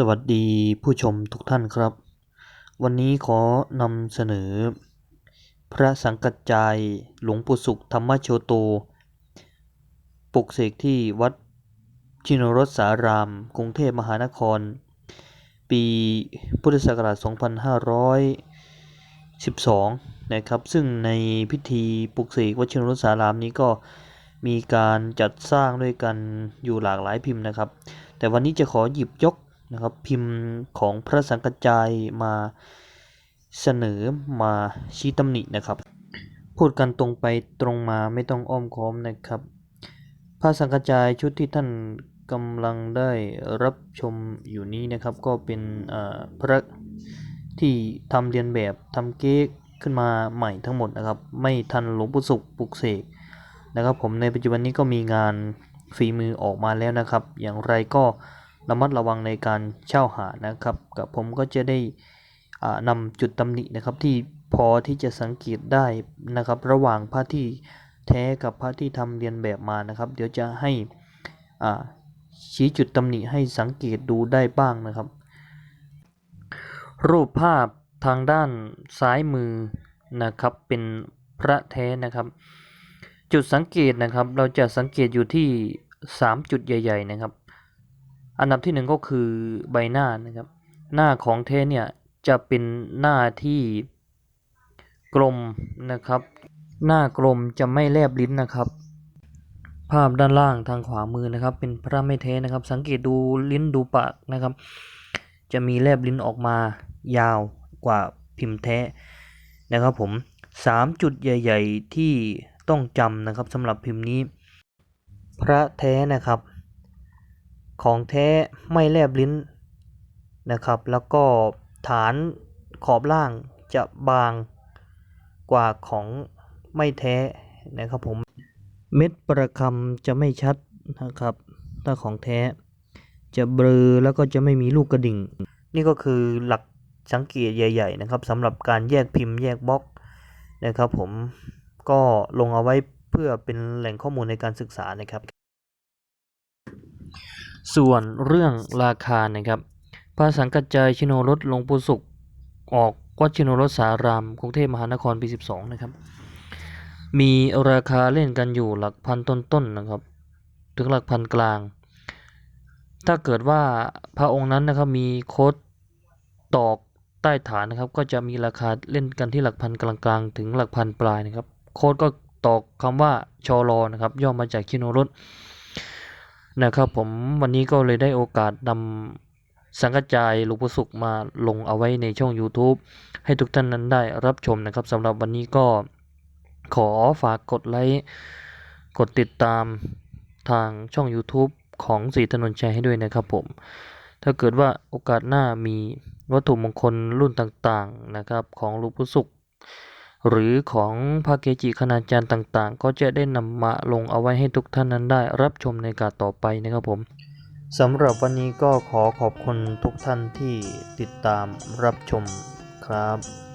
สวัสดีผู้ชมทุกท่านครับ วันนี้ขอนำเสนอ พระสังกัจจายหลวงปู่สุขธรรมโชโต ปลุกเสกที่วัดชินรสสาราม กรุงเทพมหานคร ปีพุทธศักราช 2512 นะครับ ซึ่งในพิธีปลุกเสกวัดชินรสสารามนี้ก็มีการจัดสร้างด้วยกันอยู่หลากหลายพิมพ์นะครับ แต่วันนี้จะขอหยิบยก นะครับพิมพ์ของพระสังกัจจายมาเสนอมาชี้ตำหนินะครับ พูดกันตรงไปตรงมาไม่ต้องอ้อมค้อมนะครับ พระสังกัจจายชุดที่ท่านกำลังได้รับชมอยู่นี้นะครับ ก็เป็นพระที่ทำเรียนแบบทำเก๊กขึ้นมาใหม่ทั้งหมดนะครับ ไม่ทันหลวงปู่สุขปลุกเสกนะครับ ผมในปัจจุบันนี้ก็มีงานฝีมือออกมาแล้วนะครับ อย่างไรก็ ระมัดระวังในการเช่าหานะครับกับผมก็จะได้อ่านำจุดตำหนินะครับที่พอที่จะสังเกตได้นะครับ ระหว่างพระที่แท้กับพระที่ทำเรียนแบบมานะครับ เดี๋ยวจะให้ชี้จุดตำหนิให้สังเกตดูได้บ้างนะครับ รูปภาพทางด้านซ้ายมือนะครับเป็นพระแท้นะครับ จุดสังเกตนะครับเราจะสังเกตอยู่ที่ 3 จุดใหญ่ ๆ นะครับ อันดับที่หนึ่งก็คือใบหน้านะครับ หน้าของเทเนี่ยจะเป็นหน้าที่กลมนะครับ หน้ากลมจะไม่แลบลิ้นนะครับ ภาพด้านล่างทางขวามือนะครับ เป็นพระไม่เทนะครับ สังเกตดูลิ้นดูปากนะครับ จะมีแลบลิ้นออกมายาวกว่าพิมพ์แท้นะครับผมสามจุดใหญ่ ๆ ที่ต้องจำนะครับสำหรับพิมพ์นี้ พระแท้นะครับ ของแท้ไม่แลบลิ้นนะครับ แล้วก็ฐานขอบล่างจะบางกว่าของไม่แท้นะครับผม เม็ดประคำจะไม่ชัดนะครับ ถ้าของแท้จะเบลอแล้วก็จะไม่มีลูกกระดิ่ง นี่ก็คือหลักสังเกตใหญ่ ๆ นะครับสำหรับการแยกพิมพ์แยกบล็อกนะครับผมก็ลงเอาไว้เพื่อเป็นแหล่งข้อมูลในการศึกษานะครับ ส่วนเรื่องราคานะครับพระสังกัจจายชิโนรสหลวงปู่สุขออกวัดชิโนรสสารามกรุงเทพมหานครปี 12 นะครับ มีราคาเล่นกันอยู่หลักพันต้นๆนนะครับ ถึงหลักพันกลาง ถ้าเกิดว่าพระองค์นั้นนะครับมีโคดตอกใต้ฐานนะครับ ก็จะมีราคาเล่นกันที่หลักพันกลางๆ ถึงหลักพันปลายนะครับ โคดก็ตอกคำว่าชอรอนะครับ ย่อมาจากชิโนรส นะครับผมวันนี้ก็เลยได้โอกาสนำสังกัจจายหลวงปู่สุขมาลงเอาไว้ในช่อง YouTube ให้ทุกท่านนั้นได้รับชมนะครับสำหรับวันนี้ก็ขอฝากกดไลค์กดติดตามทางช่อง YouTube ของศรีถนนชัยให้ด้วยนะครับผม ถ้าเกิดว่าโอกาสหน้ามีวัตถุมงคลรุ่นต่างๆนะครับของหลวงปู่สุข หรือของพระเกจิคณาจารย์ต่างๆ ก็จะได้นำมาลงเอาไว้ให้ทุกท่านนั้นได้รับชมในการต่อไปนะครับผมสำหรับวันนี้ก็ขอขอบคุณทุกท่านที่ติดตามรับชมครับ